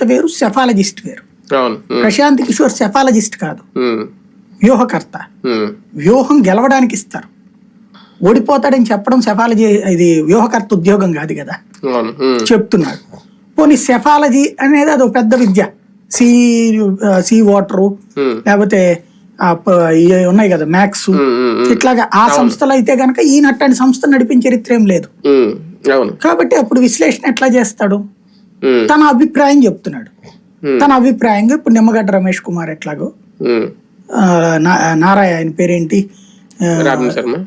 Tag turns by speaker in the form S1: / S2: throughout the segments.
S1: వ్యూహకర్త వేరు సెఫాలజిస్ట్ వేరు. ప్రశాంత్ కిషోర్ సెఫాలజిస్ట్ కాదు. వ్యూహకర్త. వ్యూహం గెలవడానికి ఇస్తారు. ఓడిపోతాడని చెప్పడం సెఫాలజీ ఇది వ్యూహకర్త ఉద్యోగం కాదు కదా. చెప్తున్నాడు. పోనీ సెఫాలజీ అనేది అది ఒక పెద్ద విద్య. సీ సీ వాటరు లేకపోతే ఉన్నాయి కదా మ్యాథ్స్
S2: ఉమ్,
S1: ఇట్లాగా ఆ సంస్థలు అయితే కనుక ఈయనట్టని సంస్థ నడిపించే చరిత్ర ఏం లేదు. కాబట్టి అప్పుడు విశ్లేషణ ఎట్లా చేస్తాడు? తన అభిప్రాయం చెప్తున్నాడు. తన అభిప్రాయంగా ఇప్పుడు నిమ్మగడ్డ రమేష్ కుమార్ ఎట్లాగో
S2: ఉమ్,
S1: ఆ, నా- నారాయణ ఆయన పేరేంటి?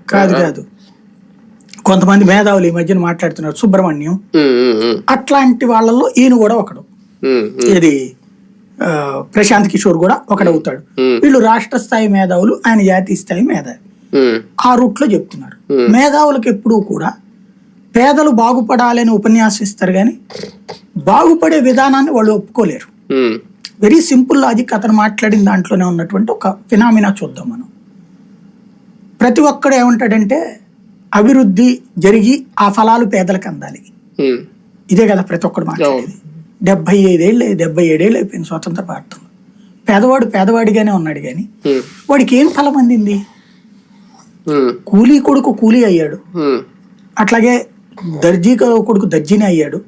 S1: కాదు కాదు. కొంతమంది మేధావులు ఈ మధ్యన మాట్లాడుతున్నారు సుబ్రహ్మణ్యం. అట్లాంటి వాళ్ళల్లో ఈయన కూడా ఒకడు. ఇది ప్రశాంత్ కిషోర్ కూడా ఒకడవుతాడు వీళ్ళు రాష్ట్ర స్థాయి మేధావులు ఆయన జాతీయ స్థాయి మేధావి. ఆ రూట్లో చెప్తున్నారు. మేధావులకు ఎప్పుడూ కూడా పేదలు బాగుపడాలని ఉపన్యాసిస్తారు కానీ బాగుపడే విధానాన్ని వాళ్ళు ఒప్పుకోలేరు. వెరీ సింపుల్ లాజిక్ అతను మాట్లాడిన దాంట్లోనే ఉన్నటువంటి ఒక ఫినామినా చూద్దాం మనం. ప్రతి ఒక్కడు ఏమంటాడంటే అభివృద్ధి జరిగి ఆ ఫలాలు పేదలకు అందాలి. ఇదే కదా ప్రతి ఒక్కడు మాట్లాడేది. డెబ్బై ఐదేళ్ళు డెబ్బై ఏడేళ్ళు అయిపోయింది స్వతంత్ర భారతంలో పేదవాడు పేదవాడిగానే ఉన్నాడు కానీ వాడికి ఏం ఫలం అందింది? కూలీ కొడుకు కూలీ అయ్యాడు. అట్లాగే దర్జీ కొడుకు దర్జీని అయ్యాడు.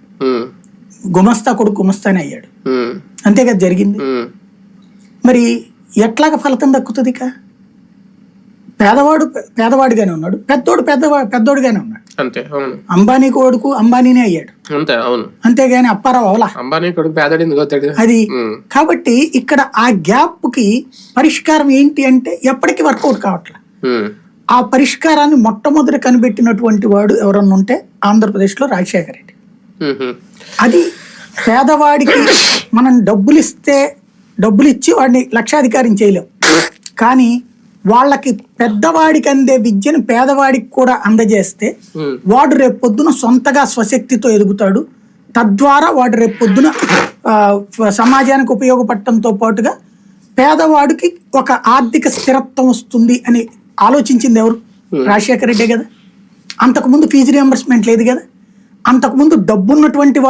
S1: గుమస్తా కొడుకు గుమస్తానే అయ్యాడు. అంతే కదా జరిగింది. మరి ఎట్లాగ ఫలితం దక్కుతుంది ఇక పేదవాడు పేదవాడిగానే ఉన్నాడు. పెద్దోడు పెద్దవా పెద్దోడుగానే ఉన్నాడు.
S2: అంతే అవును.
S1: అంబానీ కొడుకు అంబానీనే అయ్యాడు.
S2: అంతే అవును.
S1: అంతేగాని అప్పారావు అవలా?
S2: అంబానీ కొడుకు పేదడు ఎందుకు అవుతాడు
S1: అది. కాబట్టి ఇక్కడ ఆ గ్యాప్కి పరిష్కారం ఏంటి అంటే ఎప్పటికీ వర్కౌట్ కావట్లే. ఆ పరిష్కారాన్ని మొట్టమొదటి కనిపెట్టినటువంటి వాడు ఎవరన్నా ఉంటే ఆంధ్రప్రదేశ్లో రాజశేఖర రెడ్డి. అది పేదవాడికి మనం డబ్బులు ఇస్తే డబ్బులు ఇచ్చి వాడిని లక్షాధికారం చేయలేం. కానీ వాళ్ళకి పెద్దవాడికి అందే విద్యను పేదవాడికి కూడా అందజేస్తే వాడు రేపు పొద్దున సొంతగా స్వశక్తితో ఎదుగుతాడు. తద్వారా వాడు రేపు పొద్దున సమాజానికి ఉపయోగపడటంతో పాటుగా పేదవాడికి ఒక ఆర్థిక స్థిరత్వం వస్తుంది అని ఆలోచించింది ఎవరు? రాజశేఖర రెడ్డే కదా. అంతకుముందు ఫీజు రియంబర్స్మెంట్ లేదు కదా? అంతకుముందు డబ్బున్నటువంటి